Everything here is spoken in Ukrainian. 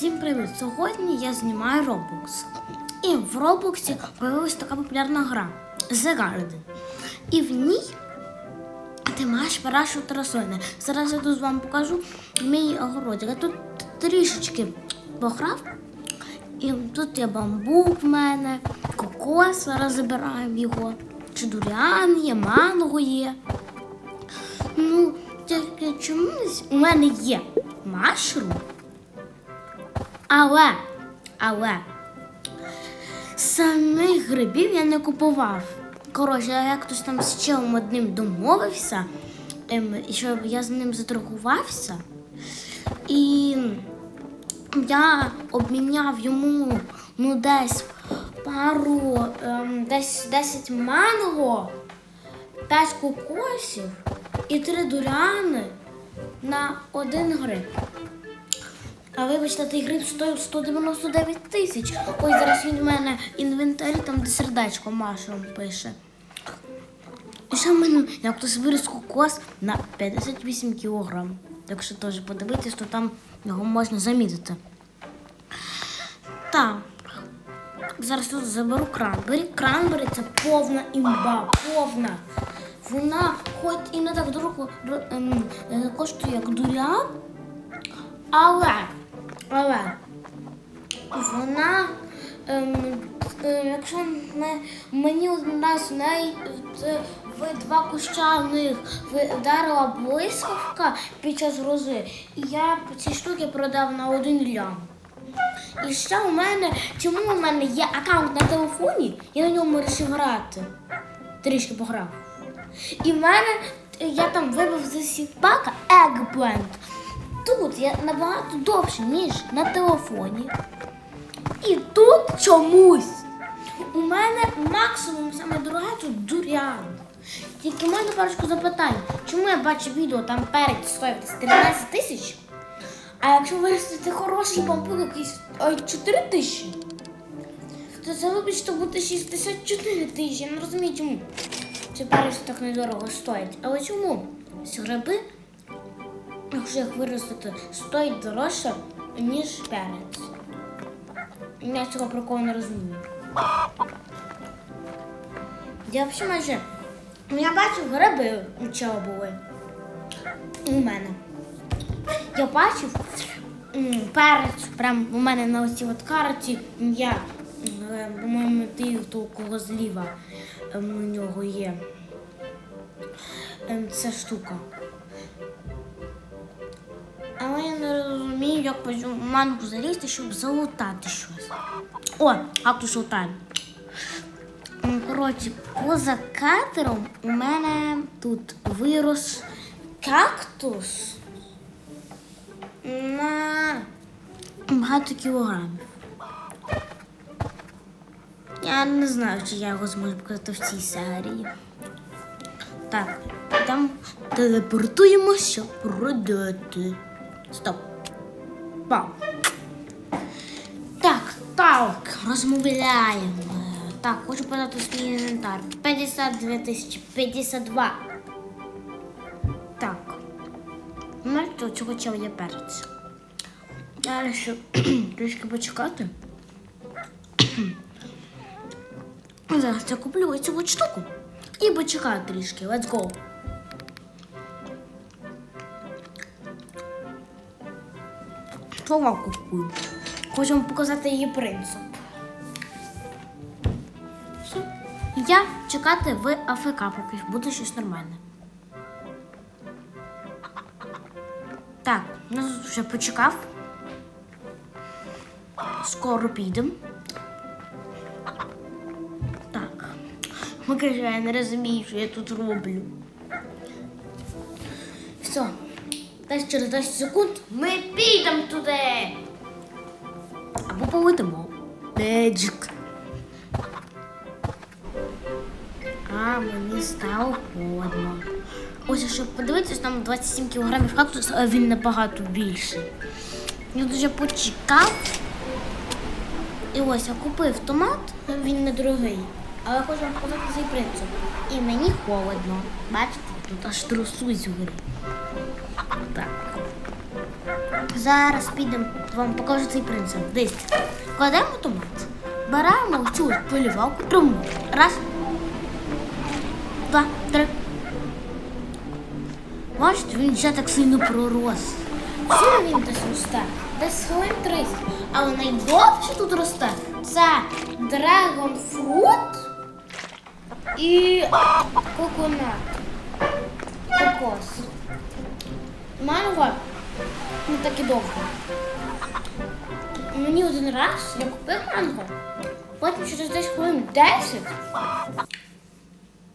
Всім привіт! Сьогодні я знімаю Roblox. І в Роблоксі появилась така популярна гра The Garden. І в ній ти маєш вирощувати рослини. Зараз я тут вам покажу мій огородик. Я тут трішечки пограв. І тут є бамбук в мене, кокос, зараз забираємо його. Чи дуріан є, манго є. Ну, тільки чомусь у мене є машрум. Але, але самих грибів я не купував. Коротше, я якось там з челом одним домовився, щоб я з ним заторгувався. І я обміняв йому ну, десь пару, ем, десь 10 манго, 5 кокосів і 3 дуряни на один гриб. А вибачте, той гриб стоїв 199 тисяч. Ой, зараз він в мене інвентарі, там де сердечко Машем пише. І ще в мене як хтось виріс кокос на 58 кілограм. Якщо теж подивитись, то там його можна замітити. Так. Зараз тут заберу кранбері. Кранбері це повна імба, повна. Вона хоч і не так дорого ро- ем, е, коштує, як дурян, але, але вона, ем, е, якщо не, мені один раз в неї в два куща в них вдарила блискавка під час грози, і я ці штуки продав на один лям. І ще у мене, чому у мене є аккаунт на телефоні, я на ньому вирішив грати. Трішки пограв. І в мене я там вибив з сіпака Eggplant. Тут я набагато довше, ніж на телефоні. І тут чомусь. У мене максимум саме дороге тут дуріан. Тільки в мене парочку запитань. Чому я бачу відео, там перець стоїть 13 тисяч, а якщо виростити хороший бамбук якийсь 4 тисячі, то це вибачте буде 64 тисячі. Я не розумію чому. Це перець так недорого стоїть. Але чому? Гриби, їх виростити, стоять дорожче, ніж перець. Я цього приколу не розумію. Я взагалі майже. Ну, я бачив гриби у чого були. У мене. Я бачив перець, прям у мене на оцій от карті я, по-моєму, ті, хто кого зліва у нього є. Ем, Ця штука. Але я не розумію, як по цьому мангу залізти, щоб залутати щось. О, кактус лутаємо. Коротше, поза катером у мене тут вирос кактус на багато кілограмів. Я не знаю, чи я його зможу показати в цій серії. Так, там телепортуємося, продати. Стоп. Вау. Так, так, розмовляємо. Так, хочу подати свій інвентар. 52 тисячі, 52. Так. Тут цього чого є перець. Далі ще трішки почекати. Зараз я куплю от штуку. І почекаю трішки. Let's go. Купую. Хочу вам показати її принцип. Я чекати в АФК, поки буде щось нормальне. Так, я тут вже почекав. Скоро підемо. Так. Макаже, я не розумію, що я тут роблю. Все. Десь через 10 секунд ми підемо туди. Або полетимо. Меджик. А, мені стало холодно. Ось, щоб подивитись, там 27 кілограмів кактус, а він набагато більший. Я дуже почекав. І ось я купив томат, він недорогий. Але хочу вам показати цей принцип. І мені холодно. Бачите, тут аж трусусь згори. Так. Зараз підемо вам покажу цей принцип. Дивіться. Кладемо томат. Беремо цю полівалку, трумбу. Раз. Два, три. Бачите, він вже так сильно пророс. Сюди він десь росте, десь хвилин 30. Але найдовше тут росте це драгонфрут і коконат. Кокос. Манго не так і довго. Мені один раз я купив манго, потім через десь хвилин 10